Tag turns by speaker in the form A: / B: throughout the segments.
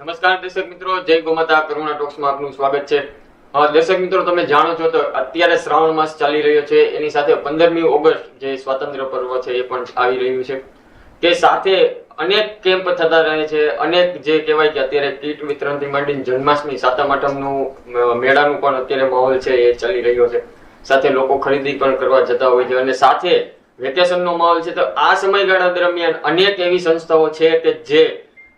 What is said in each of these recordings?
A: નમસ્કાર દર્શક મિત્રો, જય ગોમાતા કરુણા ટોક્સમાં આપનું સ્વાગત છે. દર્શક મિત્રો, તમે જાણો છો તો અત્યારે શ્રાવણ માસ ચાલી રહ્યો છે. એની સાથે પંદરમી ઓગસ્ટ જે સ્વાતંત્ર્ય પર્વ છે એ પણ આવી રહ્યું છે. કે સાથે અનેક કેમ્પ થતા રહે છે. અનેક જે કહેવાય કે અત્યારે કીટ વિતરણથી માંડીને જન્માષ્ટમી સાતમ આઠમનું મેળાનું પણ અત્યારે માહોલ છે એ ચાલી રહ્યો છે. સાથે લોકો ખરીદી પણ કરવા જતા હોય છે. અને સાથે વેકેશનનો માહોલ છે. તો આ સમયગાળા દરમિયાન અનેક એવી સંસ્થાઓ છે કે જે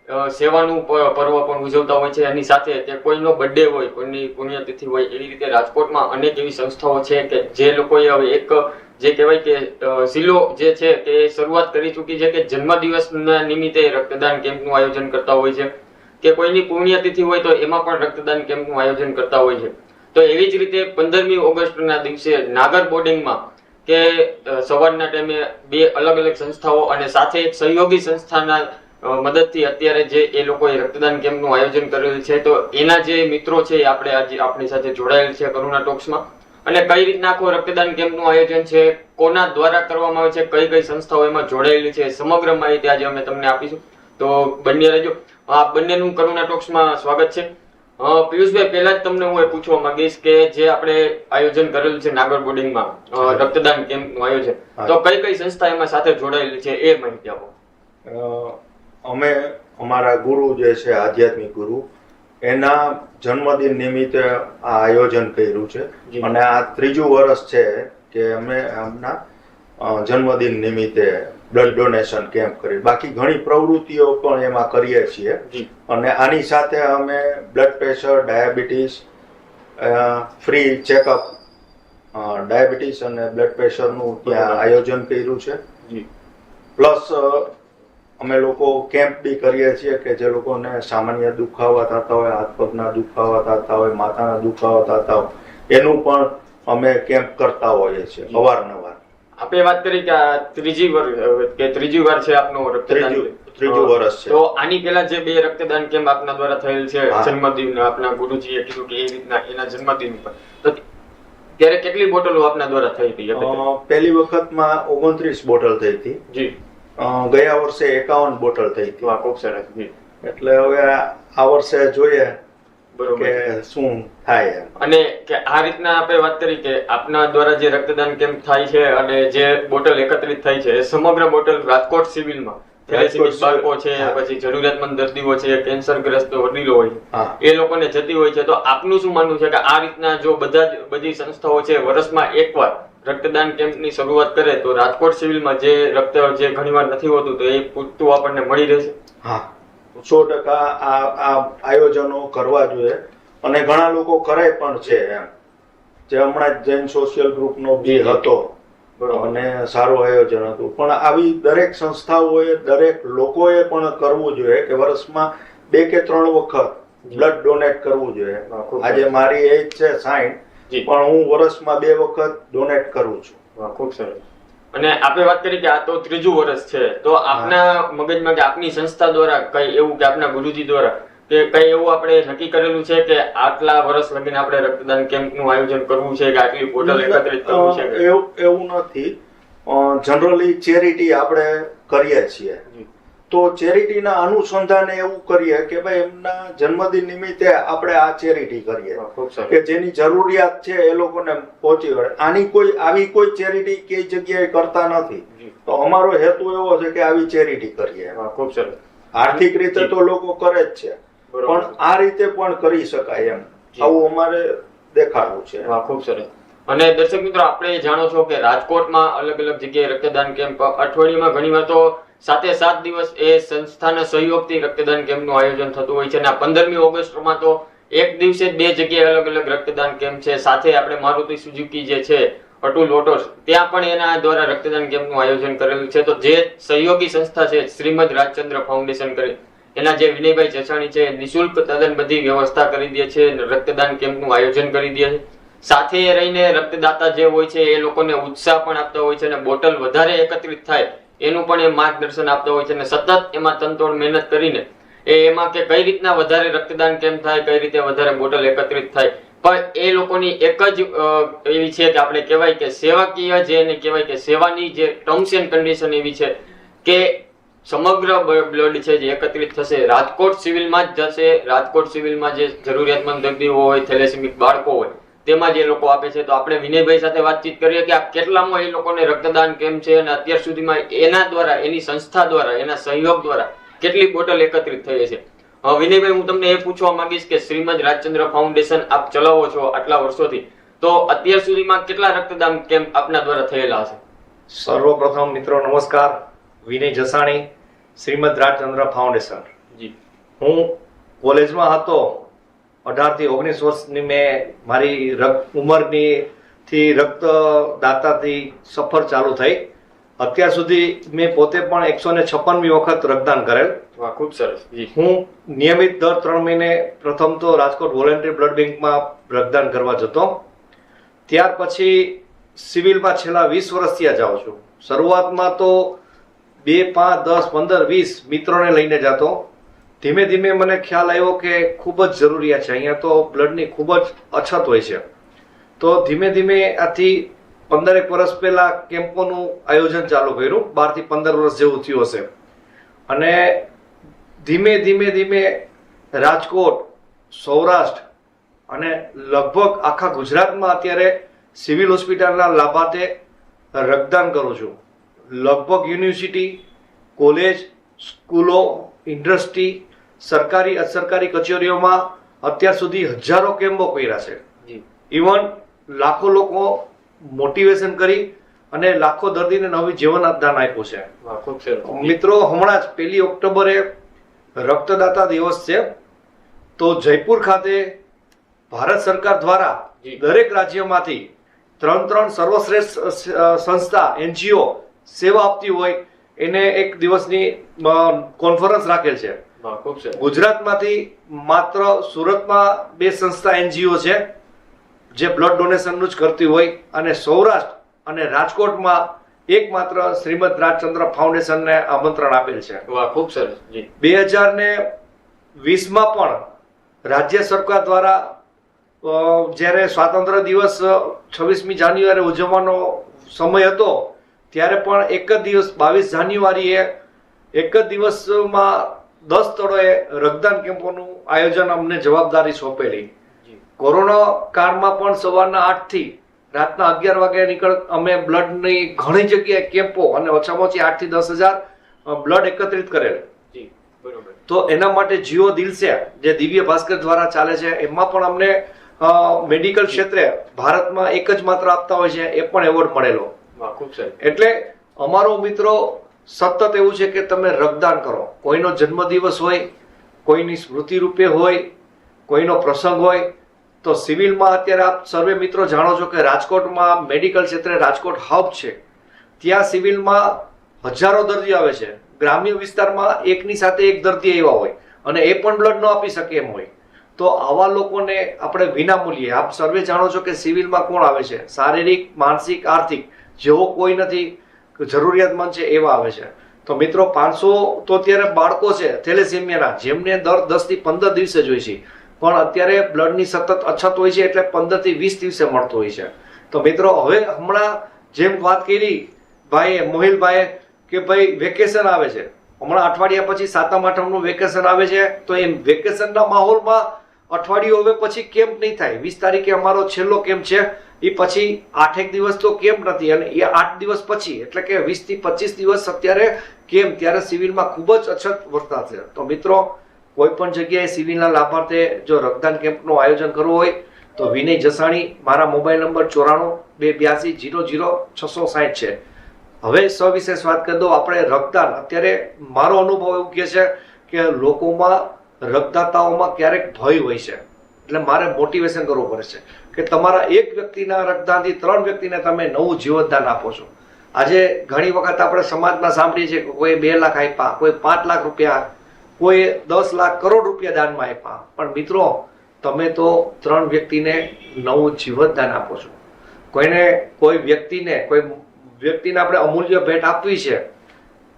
A: સેવાનું પર્વ પણ ઉજવતા હોય છે. એની સાથે તે કોઈનો બર્થડે હોય કોઈની પુણ્યતિથિ હોય એવી રીતે રાજકોટમાં અનેક એવી સંસ્થાઓ છે કે જે લોકોએ હવે એક જે કહેવાય કે અ, જે છે તે શરૂઆત કરી ચૂકી છે કે જન્મદિવસના નિમિત્તે રક્તદાન કેમ્પનું આયોજન કરતા હોય છે. કે કોઈની પુણ્યતિથિ હોય તો એમાં પણ રક્તદાન કેમ્પનું આયોજન કરતા હોય છે. તો એવી જ રીતે પંદરમી ઓગસ્ટના દિવસે નાગર બોર્ડિંગમાં કે સવારના ટાઈમે બે અલગ અલગ સંસ્થાઓ અને સાથે એક સહયોગી સંસ્થાના મદદથી અત્યારે જે એ લોકોએ રક્તદાન કેમ્પનું આયોજન કરેલ છે તો એના જે મિત્રો છે એ આપણે આજે આપણી સાથે જોડાયેલ છે કરુણા ટોક્સમાં. અને કઈ રીતના આખું રક્તદાન કેમ્પનું આયોજન છે કોના દ્વારા કરવામાં આવે છે કઈ કઈ સંસ્થાઓ એમાં જોડાયેલી છે સમગ્ર માહિતી આજે અમે તમને આપીશું. તો બંને રહેજો. આ બંનેનું કરુણા ટોક્સમાં સ્વાગત છે. પિયુષભાઈ પહેલા જ તમને હું એ પૂછવા માંગીશ કે જે આપણે આયોજન કરેલું છે નાગર બોર્ડિંગમાં રક્તદાન કેમ્પનું આયોજન તો કઈ કઈ સંસ્થા એમાં સાથે જોડાયેલી છે એ માહિતી આપો.
B: અમે અમારા ગુરુ જે છે આધ્યાત્મિક ગુરુ એના જન્મદિન નિમિત્તે આ આયોજન કર્યું છે. અને આ ત્રીજું વર્ષ છે કે અમે એમના જન્મદિન નિમિત્તે બ્લડ ડોનેશન કેમ્પ કરી. બાકી ઘણી પ્રવૃત્તિઓ પણ એમાં કરીએ છીએ. અને આની સાથે અમે blood pressure diabetes free checkup diabetes અને બ્લડ પ્રેશરનું ત્યાં આયોજન કર્યું છે. પ્લસ અમે લોકો કેમ્પ બી કરીએ છીએ કે જે લોકોને સામાન્ય દુખાવા થતા હોય હાથ પગના દુખાવા થતા હોય માથાના દુખાવા થતા હોય એનું પણ અમે કેમ્પ કરતા હોઈએ છીએ અવારનવાર.
A: આપણે વાત કરી કે આ ત્રીજી વાર કે ત્રીજી વાર છે આપનો રક્તદાન
B: ત્રીજું વર્ષ છે.
A: તો આની પહેલા જે બે રક્તદાન કેમ્પ આપના દ્વારા થયેલ છે જન્મદિન આપના ગુરુજીએ કીધું કે એ રીતના એના જન્મદિન પર. તો ત્યારે કેટલી બોટલો આપના દ્વારા થઈ હતી?
B: પહેલી વખતમાં ઓગણત્રીસ બોટલ થઈ હતી.
A: જી.
B: ગયા વર્ષે એકાવન બોટલ થઈ હતી
A: ખૂબ સરસ.
B: એટલે હવે આ વર્ષે જોઈએ
A: બરોબર
B: શું થાય
A: અને કે આ રીતના આપણે વાત કરી કે આપના દ્વારા જે રક્તદાન કેમ્પ થાય છે અને જે બોટલ એકત્રિત થાય છે એ સમગ્ર બોટલ રાજકોટ સિવિલમાં થેલેસેમિક બાળકો છે પછી જરૂરિયાતમંદ દર્દીઓ છે કેન્સરગ્રસ્ત વડીલો હોય એ લોકોને જતી હોય છે. તો આપનું શું માનવું છે કે આ રીતના જો બધા જ બધી સંસ્થાઓ છે વર્ષમાં એકવાર રક્તદાન કેમ્પની શરૂઆત કરે તો રાજકોટ સિવિલમાં જે રક્ત જે ઘણીવાર નથી હોતું તો એ પૂરતું આપણને મળી રહેશે?
B: હા. સો ટકા આ આ આયોજનો કરવા જોઈએ. અને ઘણા લોકો કરે પણ છે એમ. જે હમણાં જ જૈન સોશિયલ ગ્રુપનો બી હતો. અને સારું આયોજન હતું. પણ આવી દરેક સંસ્થાઓએ દરેક લોકોએ પણ કરવું જોઈએ કે વર્ષમાં બે કે ત્રણ વખત બ્લડ ડોનેટ કરવું જોઈએ. આજે મારી એજ છે સાઈઠ. પણ હું વર્ષમાં બે વખત ડોનેટ કરું છું.
A: ખૂબ સરસ. અને આપણે વાત કરી કે આ તો ત્રીજું વર્ષ છે તો આપના મગજમાં કે આપની સંસ્થા દ્વારા કઈ એવું કે આપના ગુરુજી દ્વારા કે કઈ એવું આપણે નક્કી કરેલું છે કે આટલા વર્ષ લગીને આપણે રક્તદાન કેમ્પનું આયોજન કરવું છે કે આટલી બોટલ એકત્રિત કરવું છે
B: એવું એવું નથી. જનરલી ચેરિટી આપણે કરીએ છીએ. તો ચેરિટીના અનુસંધાને એવું કરીએ કે ભાઈ એમના જન્મદિન નિમિત્તે આપણે આ ચેરિટી કરીએ. કે જેની જરૂરિયાત છે એ લોકોને પહોંચી વળે. આની કોઈ આવી કોઈ ચેરિટી કે જગ્યાએ કરતા નથી. તો અમારો હેતુ એવો છે કે આવી ચેરિટી કરીએ.
A: ખૂબ સરસ.
B: આર્થિક રીતે તો લોકો કરે જ છે. પણ આ રીતે પણ કરી શકાય એમ. આવું અમારે દેખાડવું છે.
A: ખૂબ સરસ. અને દર્શક મિત્રો આપણે જાણો છો કે રાજકોટમાં અલગ અલગ જગ્યાએ રક્તદાન કેમ્પ. અઠવાડિયામાં ઘણીવાર તો સાતે સાત દિવસ એ સંસ્થાના સહયોગથી રક્તદાન કેમ્પનું આયોજન થતું હોય છે અને આ પંદરમી ઓગસ્ટમાં તો એક દિવસે બે જગ્યાએ અલગ અલગ રક્તદાન કેમ્પ છે. સાથે આપણે મારુતિ સુઝુકી જે છે અટુલ ઓટોસ ત્યાં પણ એના દ્વારા રક્તદાન કેમ્પનું આયોજન કરેલું છે. તો જે સહયોગી સંસ્થા છે, શ્રીમદ રાજચંદ્ર ફાઉન્ડેશન કરી, એના જે વિનયભાઈ ચચાણી છે, નિઃશુલ્ક તદ્દન બધી વ્યવસ્થા કરી દે છે રક્તદાન કેમ્પનું આયોજન કરી દે છે. સાથે રહીને રક્તદાતા જે હોય છે, એ લોકોને ઉત્સાહ પણ આપતા હોય છે અને બોટલ વધારે એકત્રિત થાય એનું પણ એ માર્ગદર્શન આપતા હોય છે અને સતત એમાં તનતોડ મહેનત કરીને એ એમાં કે કઈ રીતના વધારે રક્તદાન કેમ થાય, કઈ રીતે વધારે બોટલ એકત્રિત થાય. પણ એ લોકોની એક જ એવી છે કે આપણે કહેવાય કે સેવાકીય જે એને કહેવાય કે સેવાની જે ટર્મ્સ એન્ડ કન્ડિશન એવી છે કે સમગ્ર બ્લડ છે જે એકત્રિત થશે. રાજકોટ સિવિલમાં જ જશે. રાજકોટ સિવિલમાં જે જરૂરિયાતમંદ દર્દીઓ હોય, થેલેસેમિક બાળકો હોય તેમાં જે લોકો આપે છે તો આપણે વિનયભાઈ સાથે વાતચીત કરીએ કે આ કેટલામાં એ લોકોને રક્તદાન કેમ છે અને અત્યાર સુધીમાં એના દ્વારા એની સંસ્થા દ્વારા એના સહયોગ દ્વારા કેટલી બોટલ એકત્રિત થઈ છે વિનયભાઈ હું તમને એ પૂછવા માંગીશ કે શ્રીમદ રાજચંદ્ર ફાઉન્ડેશન આપ ચલાવો છો આટલા વર્ષોથી તો અત્યાર સુધીમાં કેટલા રક્તદાન કેમ્પ આપના દ્વારા થયેલા હશે?
C: સર્વપ્રથમ મિત્રો નમસ્કાર. વિનય જસાણી શ્રીમદ રાજચંદ્ર ફાઉન્ડેશન.
A: જી.
C: હું કોલેજમાં હતો અઢારથી ઓગણીસ વર્ષની મેં મારી રક્ત ઉંમરની થી રક્તદાતાથી સફર ચાલુ થઈ. અત્યાર સુધી મેં પોતે પણ એકસો ને છપ્પનમી વખત રક્તદાન કરેલ.
A: ખૂબ સરસ.
C: હું નિયમિત દર ત્રણ મહિને પ્રથમ તો રાજકોટ વોલેન્ટરી બ્લડ બેંકમાં રક્તદાન કરવા જતો. ત્યાર પછી સિવિલમાં છેલ્લા વીસ વર્ષથી આ જાઉં છું. શરૂઆતમાં તો બે પાંચ દસ પંદર વીસ મિત્રોને લઈને જતો. ધીમે ધીમે મને ખ્યાલ આવ્યો કે ખૂબ જ જરૂરિયાત છે. અહીંયા તો બ્લડની ખૂબ જ અછત હોય છે. તો ધીમે ધીમે આથી પંદરેક વર્ષ પહેલાં કેમ્પોનું આયોજન ચાલુ કર્યું. બારથી પંદર વર્ષ જેવું થયું હશે. અને ધીમે ધીમે ધીમે રાજકોટ, સૌરાષ્ટ્ર અને લગભગ આખા ગુજરાતમાં અત્યારે સિવિલ હોસ્પિટલના લાભાર્થે રક્તદાન કરું છું. લગભગ યુનિવર્સિટી, કોલેજ, સ્કૂલો, ઇન્ડસ્ટ્રી સરકારી અસરકારી કચેરીઓમાં અત્યાર સુધી હજારો કેમ્પો કર્યા છે. ઇવન લાખો લોકો મોટિવેશન કરી અને લાખો દર્દીને નવી જીવન દાન આપ્યું છે. મિત્રો હમણાં જ પહેલી ઓક્ટોબરે રક્તદાતા દિવસ છે. તો જયપુર ખાતે ભારત સરકાર દ્વારા. દરેક રાજ્યમાંથી ત્રણ ત્રણ સર્વશ્રેષ્ઠ સંસ્થા એનજીઓ સેવા આપતી હોય એને એક દિવસની કોન્ફરન્સ રાખેલ છે.
A: ખૂબ સરસ
C: ગુજરાતમાંથી માત્ર સુરતમાં બે સંસ્થા એનજીઓ છે જે બ્લડ ડોનેશનનું જ કરતી હોય અને સૌરાષ્ટ્ર અને રાજકોટમાં એકમાત્ર શ્રીમદ રાજચંદ્ર ફાઉન્ડેશનને આમંત્રણ આપેલ છે.
A: વાહ ખૂબ સરસ.
C: બે હજાર ને વીસમાં પણ રાજ્ય સરકાર દ્વારા જ્યારે સ્વાતંત્ર્ય દિવસ છવ્વીસમી જાન્યુઆરી ઉજવવાનો સમય હતો ત્યારે પણ એક જ દિવસ બાવીસ જાન્યુઆરીએ એક જ દિવસમાં દસ સ્થળોએ રક્તદાન કેમ્પોનું આયોજન અમને જવાબદારી સોંપેલી. કોરોના કાળમાં પણ સવારના આઠથી રાતના અગિયાર વાગે નીકળ અમે બ્લડની ઘણી જગ્યાએ કેમ્પો અને ઓછામાં ઓછી આઠથી દસ હજાર બ્લડ એકત્રિત કરેલ. તો એના માટે જીઓ દિલસે જે દિવ્ય ભાસ્કર દ્વારા ચાલે છે એમાં પણ અમને મેડિકલ ક્ષેત્રે ભારતમાં એક જ માત્ર આપતા હોય છે એ પણ એવોર્ડ મળેલો.
A: ખૂબ સરસ.
C: એટલે અમારો મિત્રો સતત એવું છે કે તમે રક્તદાન કરો. કોઈનો જન્મદિવસ હોય, કોઈની સ્મૃતિ રૂપે હોય, કોઈનો પ્રસંગ હોય, તો સિવિલમાં અત્યારે આપ સર્વે મિત્રો જાણો છો કે રાજકોટમાં મેડિકલ ક્ષેત્રે રાજકોટ હબ છે. ત્યાં સિવિલમાં હજારો દર્દી આવે છે. ગ્રામ્ય વિસ્તારમાં એકની સાથે એક દર્દી એવા હોય અને એ પણ બ્લડ ન આપી શકે એમ હોય. તો આવા લોકોને આપણે વિનામૂલ્યે, આપ સર્વે જાણો છો કે સિવિલમાં કોણ આવે છે? શારીરિક, માનસિક, આર્થિક, જેવો કોઈ નથી જરૂરિયાતમંદ છે એવા આવે છે. તો મિત્રો, પાંચસો તો અત્યારે બાળકો છે, થેલેસેમિયાના, જેમને દર દસથી પંદર દિવસે જોઈએ છે. પણ અત્યારે બ્લડની સતત અછત હોય છે એટલે પંદરથી વીસ દિવસે મળતો હોય છે. તો મિત્રો, હવે હમણાં જેમ વાત કરી, ભાઈએ, મોહિલભાઈએ કે ભાઈ, વેકેશન આવે છે. હમણાં અઠવાડિયા પછી સાતમ આઠમનું વેકેશન આવે છે. તો એમ વેકેશનના માહોલમાં અઠવાડિયું હવે પછી કેમ્પ નહીં થાય. વીસ તારીખે અમારો છેલ્લો કેમ્પ છે. એ પછી આઠેક દિવસ તો કેમ્પ નથી અને એ આઠ દિવસ પછી, એટલે કે વીસથી પચીસ દિવસ અત્યારે કેમ? ત્યારે સિવિલમાં ખૂબ જ અછત વર્તાશે તો મિત્રો, કોઈ પણ જગ્યાએ સિવિલના લાભાર્થે જો રક્તદાન કેમ્પનું આયોજન કરવું હોય, તો વિનય જસાણી, મારા મોબાઈલ નંબર ચોરાણું બે બ્યાસી જીરો જીરો છસો સાઠ છે. હવે સવિશેષ વાત કરી દો આપણે રક્તદાન. અત્યારે મારો અનુભવ એવું કહે છે કે લોકોમાં રક્તદાતાઓમાં ક્યારેક ભય હોય છે. એટલે મારે મોટિવેશન કરવું પડે છે કે તમારા એક વ્યક્તિના રક્તદાનથી ત્રણ વ્યક્તિને તમે નવું જીવતદાન આપો છો. આજે ઘણી વખત આપણે સમાજમાં સાંભળીએ છીએ કે કોઈ બે લાખ આપ્યા, કોઈ પાંચ લાખ રૂપિયા, કોઈ દસ લાખ કરોડ રૂપિયા દાનમાં આપ્યા. પણ મિત્રો, તમે તો ત્રણ વ્યક્તિને નવું જીવતદાન આપો છો. કોઈને કોઈ વ્યક્તિને કોઈ વ્યક્તિને આપણે અમૂલ્ય ભેટ આપવી છે,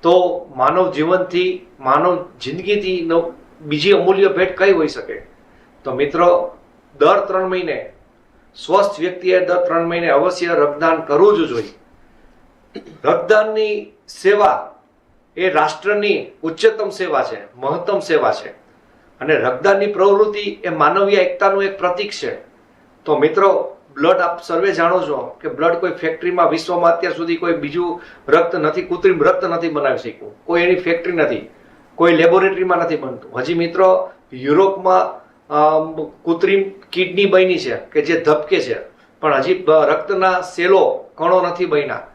C: તો માનવ જીવનથી, માનવ જિંદગીથી બીજી અમૂલ્ય ભેટ કઈ હોઈ શકે? તો મિત્રો, દર ત્રણ મહિને, સ્વસ્થ વ્યક્તિએ દર ત્રણ મહિને અવશ્ય રક્તદાન કરવું જ જોઈએ. રક્તદાનની સેવા એ રાષ્ટ્રની ઉચ્ચતમ સેવા છે, મહત્તમ સેવા છે. અને રક્તદાનની પ્રવૃત્તિ એ માનવીય એકતાનું એક પ્રતીક છે. તો મિત્રો, બ્લડ આપ સર્વે જાણો છો કે બ્લડ કોઈ ફેક્ટરીમાં વિશ્વમાં અત્યાર સુધી કોઈ બીજું રક્ત નથી, કૃત્રિમ રક્ત નથી બનાવી શક્યું. કોઈ એની ફેક્ટરી નથી. કોઈ લેબોરેટરીમાં નથી બનતું. હજી મિત્રો, યુરોપમાં કૃત્રિમ કિડની બની છે, કે જે ધબકે છે. પણ હજી રક્તના સેલો કણો નથી બન્યા.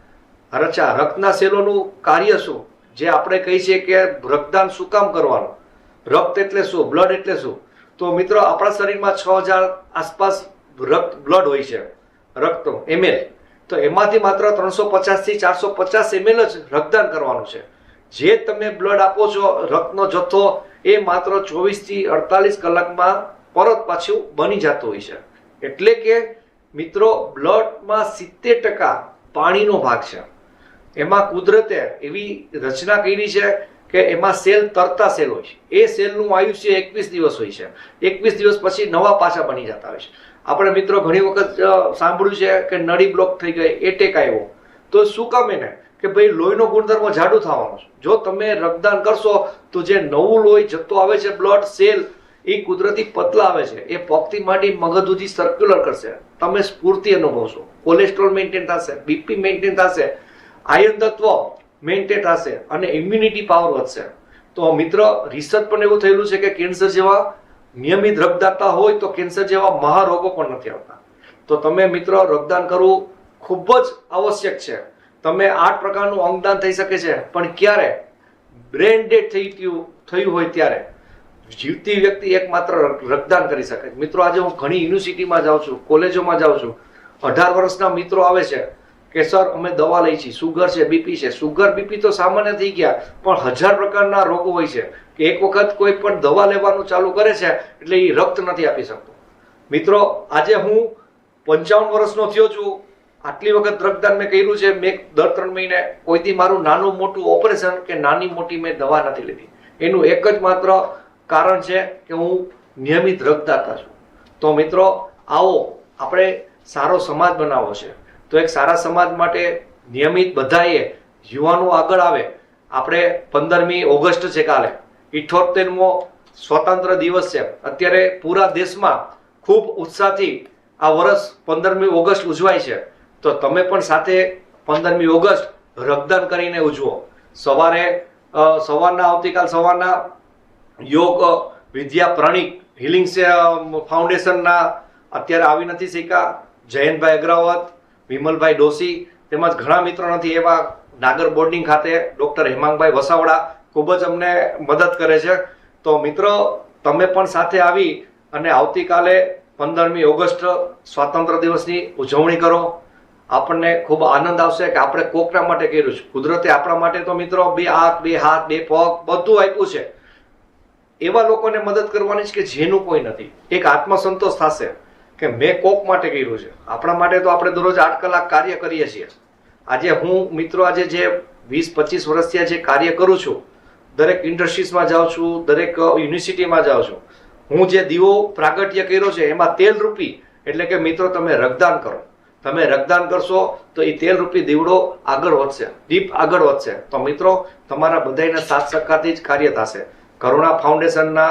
C: રચા રક્તના સેલોનું કાર્ય શું? જે આપણે કહી છીએ કે રક્તદાન શું કામ કરવાનું? રક્ત એટલે શું? બ્લડ એટલે શું? તો મિત્રો, આપણા શરીરમાં છ હજાર આસપાસ રક્ત, બ્લડ હોય છે. રક્ત એમએલ તો એમાંથી માત્ર ત્રણસો પચાસથી ચારસો પચાસ એમએલ જ રક્તદાન કરવાનું છે. જે તમે બ્લડ આપો છો, રક્તનો જથ્થો, એ માત્ર ચોવીસથી અડતાલીસ કલાકમાં પરત પાછું બની જતું હોય છે. એટલે કે મિત્રો બ્લડમાં સિત્તેર ટકા પાણીનો ભાગ છે. એમાં કુદરતે એવી રચના કરી છે કે એમાં સેલ તરતા સેલ હોય છે. એ સેલનું આયુષ્ય એકવીસ દિવસ હોય છે. એકવીસ દિવસ પછી નવા પાછા બની જતા હોય છે. આપણે મિત્રો ઘણી વખત સાંભળ્યું છે કે નળી બ્લોક થઈ ગઈ એટેક આવ્યો તો શું કામ એને? કે ભાઈ લોહીનો ગુણધર્મ જાડુ થવાનો છે. જો તમે રક્તદાન કરશો, તો જે નવું લોહી જથ્થો આવે છે બ્લડ સેલ એ કુદરતી પતલા આવે છે, એ પગથી માંડી મગજ સુધી સર્ક્યુલર કરશે. તમે સ્ફૂર્તિ અનુભવશો. કોલેસ્ટ્રોલ મેન્ટેન થશે બીપી મેન્ટેન થશે, આયન તત્વ મેન્ટેન થશે, અને ઇમ્યુનિટી પાવર વધશે. તો મિત્ર રિસર્ચ પણ એવું થયેલું છે કે કેન્સર જેવા નિયમિત રક્તદાતા હોય તો કેન્સર જેવા મહારોગો પણ નથી આવતા. તો તમે મિત્રો, રક્તદાન કરવું ખૂબ જ આવશ્યક છે. તમે આઠ પ્રકારનું અંગદાન થઈ શકે છે, પણ ક્યારે? બ્રેન ડેડ થઈ ગયું, થયું હોય ત્યારે. જીવતી વ્યક્તિ એકમાત્ર રક્તદાન કરી શકે. મિત્રો, આજે હું ઘણી યુનિવર્સિટીમાં જાઉં છું કોલેજોમાં જાઉં છું. અઢાર વર્ષના મિત્રો આવે છે કે સર અમે દવા લઈ છીએ સુગર છે બીપી છે. સુગર બીપી તો સામાન્ય થઈ ગયા, પણ હજાર પ્રકારના રોગો હોય છે કે એક વખત કોઈ પણ દવા લેવાનું ચાલુ કરે છે, એટલે એ રક્ત નથી આપી શકતો. મિત્રો, આજે હું પંચાવન વર્ષનો થયો છું આટલી વખત રક્તદાન મેં કર્યું છે, મેં દર ત્રણ મહિને કોઈથી મારું નાનું મોટું ઓપરેશન કે નાની મોટી મેં દવા નથી લીધી. એનું એક જ માત્ર કારણ છે કે હું નિયમિત રક્તદાતા છું. તો મિત્રો, આવો આપણે સારો સમાજ બનાવવો છે. તો એક સારા સમાજ માટે નિયમિત બધાએ યુવાનો આગળ આવે. આપણે પંદરમી ઓગસ્ટ છે કાલે. ઇઠોતેરમો સ્વતંત્ર દિવસ છે. અત્યારે પૂરા દેશમાં ખૂબ ઉત્સાહથી આ વર્ષ પંદરમી ઓગસ્ટ ઉજવાય છે. તો તમે પણ સાથે પંદરમી ઓગસ્ટ રક્તદાન કરીને ઉજવો. સવારે સવારના, આવતીકાલ સવારના યોગ વિદ્યા પ્રણિક હિલિંગ ફાઉન્ડેશનના અત્યારે આવી નથી શીખ્યા. જયંતભાઈ અગ્રવત, વિમલભાઈ ડોસી તેમજ ઘણા મિત્રો નથી એવા નાગર બોર્ડિંગ ખાતે ડૉક્ટર હેમાંગભાઈ વસાવડા ખૂબ જ અમને મદદ કરે છે. તો મિત્રો, તમે પણ સાથે આવી અને આવતીકાલે પંદરમી ઓગસ્ટ સ્વાતંત્ર્ય દિવસની ઉજવણી કરો. આપણને ખૂબ આનંદ આવશે કે આપણે કોકના માટે કર્યું છે. કુદરતે આપણા માટે તો મિત્રો બે હાથ બે હાથ, બે પગ બધું આપ્યું છે. એવા લોકોને મદદ કરવાની છે કે જેનું કોઈ નથી. એક આત્મસંતોષ થશે કે મેં કોક માટે કર્યું છે. આપણા માટે તો આપણે દરરોજ આઠ કલાક કાર્ય કરીએ છીએ. આજે હું, મિત્રો આજે જે વીસ, પચીસ વર્ષથી જે કાર્ય કરું છું. દરેક ઇન્ડસ્ટ્રીઝમાં જાઉં છું, દરેક યુનિવર્સિટીમાં જાઉં છું. હું જે દીવો પ્રાગટ્ય કર્યો છે, એમાં તેલ રૂપી એટલે કે મિત્રો તમે રક્તદાન કરો. તમે રક્તદાન કરશો તો એ તેલ રૂપી દીવડો આગળ વધશે દીપ આગળ વધશે. તો મિત્રો, તમારા બધાના સાથ સહકારથી જ કાર્ય થશે. કરુણા ફાઉન્ડેશનના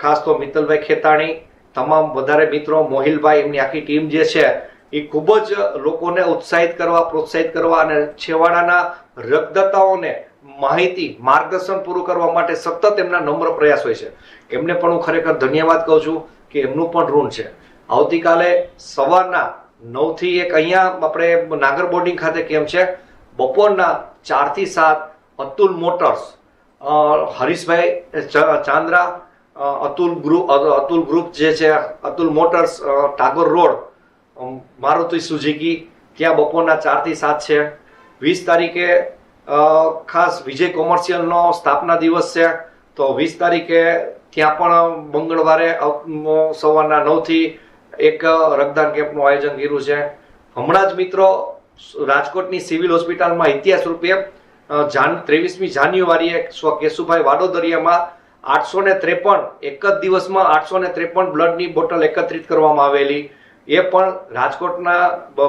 C: ખાસ તો મિત્તલભાઈ ખેતાણી, તમામ વધારે મિત્રો, મોહિલભાઈ, એમની આખી ટીમ જે છે એ ખૂબ જ લોકોને ઉત્સાહિત કરવા, પ્રોત્સાહિત કરવા અને છેવાડાના રક્તદાતાઓને માહિતી, માર્ગદર્શન પૂરું કરવા માટે સતત એમના નમ્ર પ્રયાસ હોય છે. એમને પણ હું ખરેખર ધન્યવાદ કહું છું કે એમનું પણ ઋણ છે. આવતીકાલે સવારના નવથી એક અહીંયા આપણે નાગર બોર્ડિંગ ખાતે કેમ છે? બપોરના ચારથી સાત Atul motors Harishbhai Chandra Atul group Atul group જે છે, Atul motors Tagore road Maruti Suzuki, ત્યાં બપોરના ચારથી સાત છે. વીસ તારીખે ખાસ વિજય કોમર્શિયલનો સ્થાપના દિવસ છે. તો વીસ તારીખે ત્યાં પણ મંગળવારે સવારના નવથી એક રક્તદાન કેમ્પનું આયોજન કર્યું છે. હમણાં જ મિત્રો, રાજકોટની સિવિલ હોસ્પિટલમાં ઇતિહાસ રૂપે જાન, ત્રેવીસમી જાન્યુઆરીએ સ્વ કેશુભાઈ વાડોદરિયામાં આઠસો ને ત્રેપન, એક જ દિવસમાં આઠસો ને ત્રેપન બ્લડની બોટલ એકત્રિત કરવામાં આવેલી. એ પણ રાજકોટના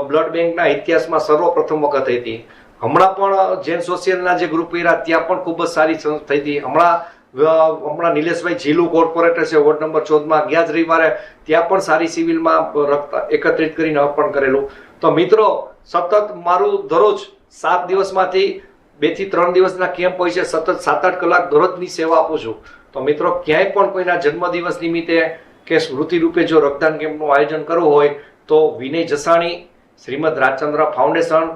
C: બ્લડ બેંકના ઇતિહાસમાં સર્વપ્રથમ વખત હતી. હમણાં પણ જૈન સોશિયલના જે ગ્રુપ કર્યા, ત્યાં પણ ખૂબ જ સારી થઈ હતી. હમણાં હમણાં નિલેશભાઈ જીલુ કોર્પોરેટર છે, વોર્ડ નંબર ચૌદમાં. ગયા જ રવિવારે ત્યાં પણ સારી સિવિલમાં રક્ત એકત્રિત કરીને અર્પણ કરેલું. તો મિત્રો, સતત મારું દરરોજ સાત દિવસમાંથી બેથી ત્રણ દિવસના કેમ્પ હોય છે, સતત સાત આઠ કલાક દરરોજની સેવા આપું છું. તો મિત્રો, ક્યાંય પણ કોઈના જન્મદિવસ નિમિત્તે કે સ્મૃતિ રૂપે જો રક્તદાન કેમ્પનું આયોજન કરવું હોય, તો વિનય જસાણી, શ્રીમદ રાજચંદ્ર ફાઉન્ડેશન,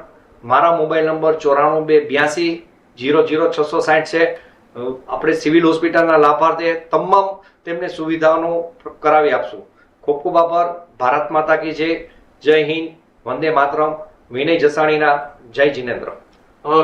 C: મારા મોબાઈલ નંબર ચોરાણું બે બ્યાસી, જીરો જીરો છસો સાઠ છે. આપણે સિવિલ હોસ્પિટલના લાભાર્થે તમામ તેમને સુવિધાનો કરાવી આપશું. ખૂબ ખૂબ આભાર. ભારત માતા કી જય. જય હિન્દ. વંદે માતરમ. વિનય જસાણીના જય જિનેન્દ્ર.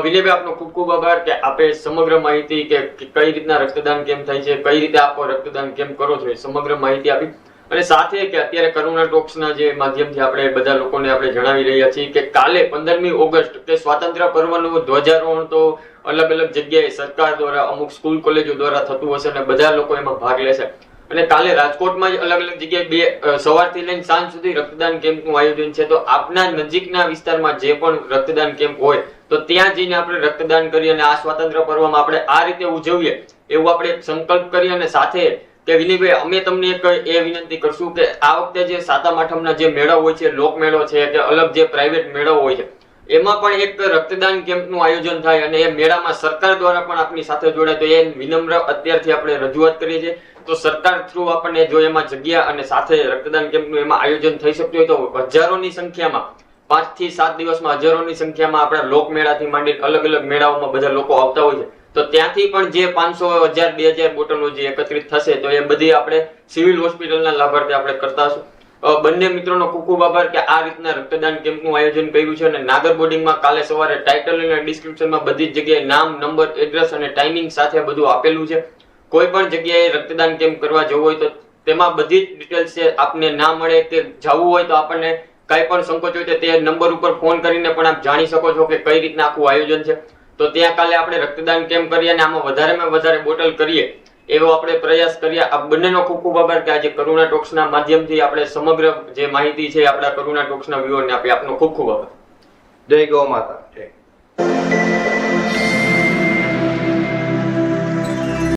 A: વિનયભાઈ, આપનો ખૂબ ખૂબ આભાર કે આપે સમગ્ર માહિતી કે કઈ રીતના રક્તદાન કેમ થાય છે, કઈ રીતે આપ રક્તદાન કેમ કરો છો એ સમગ્ર માહિતી આપી. અને સાથે કે અત્યારે કરુણા ટોક્સના જે માધ્યમથી આપણે બધા લોકોને આપણે જણાવી રહ્યા છીએ કે કાલે પંદરમી ઓગસ્ટ કે સ્વાતંત્ર્ય પર્વનું ધ્વજારોહણ તો અલગ અલગ જગ્યાએ સરકાર દ્વારા, અમુક સ્કૂલ કોલેજો દ્વારા થતું હશે અને બધા લોકો એમાં ભાગ લેશે. અને કાલે રાજકોટમાં જ અલગ અલગ જગ્યાએ બે સવારથી લઈને સાંજ સુધી રક્તદાન કેમ્પનું આયોજન છે. તો આપના નજીકના વિસ્તારમાં જે પણ રક્તદાન કેમ્પ હોય, તો ત્યાં જઈને આપણે રક્તદાન કરી અને આ સ્વાતંત્ર્ય પર્વમાં આપણે આ રીતે ઉજવીએ એવું આપણે સંકલ્પ કરી અને સાથે કે વિનયભાઈ, અમે તમને એક એ વિનંતી કરશું કે આ વખતે જે સાતમ આઠમના જે મેળો હોય છે લોક મેળો છે, કે અલગ જે પ્રાઇવેટ મેળો હોય છે, એમાં પણ એક રક્તદાન કેમ્પનું આયોજન થાય અને એ મેળામાં સરકાર દ્વારા પણ આપણી સાથે જોડાય. તો એ વિનમ્ર અત્યારથી આપણે રજૂઆત કરીએ છીએ. તો સરકાર થ્રુ આપણને જો એમાં જગ્યા અને સાથે રક્તદાન કેમ્પનું એમાં આયોજન થઈ શકતું હોય તો હજારોની સંખ્યામાં, પાંચથી સાત દિવસમાં હજારોની સંખ્યામાં આપણા લોકમેળાથી માંડી અલગ અલગ મેળાઓમાં બધા લોકો આવતા હોય છે. તો ત્યાંથી પણ જે પાંચસો હજાર, બે હજાર બોટલો જે એકત્રિત થશે, તો એ બધી આપણે સિવિલ હોસ્પિટલના લાભાર્થે આપણે કરતાશું બંને મિત્રોનો ખૂબ ખૂબ આભાર કે આ રીતના રક્તદાન કેમ્પનું આયોજન કર્યું છે અને નાગર બોર્ડિંગમાં કાલે સવારે ટાઇટલ અને ડિસ્ક્રિપ્શનમાં બધી જ જગ્યાએ નામ નંબર એડ્રેસ અને ટાઈમિંગ સાથે બધું આપેલું છે. કોઈ પણ જગ્યાએ રક્તદાન કેમ્પ કરવા જવું હોય તો તેમાં બધી જ ડિટેલ્સ છે. આપને ના મળે કે જવું હોય તો આપણને કાંઈ પણ સંકોચ હોય તો તે નંબર ઉપર ફોન કરીને પણ આપ જાણી શકો છો કે કઈ રીતના આખું આયોજન છે. તો ત્યાં કાલે આપણે રક્તદાન કેમ્પ કરીએ અને આમાં વધારેમાં વધારે બોટલ કરીએ, એવો આપણે પ્રયાસ કર્યા આ બંનેનો ખૂબ ખૂબ આભાર કે આજે કરુણા ટોક્સના માધ્યમથી આપણે સમગ્ર જે માહિતી છે આપણા કરુણા ટોક્સના વ્યુઅરને આપી આપનો ખૂબ ખૂબ આભાર.
C: જય ગૌ માતા, જય.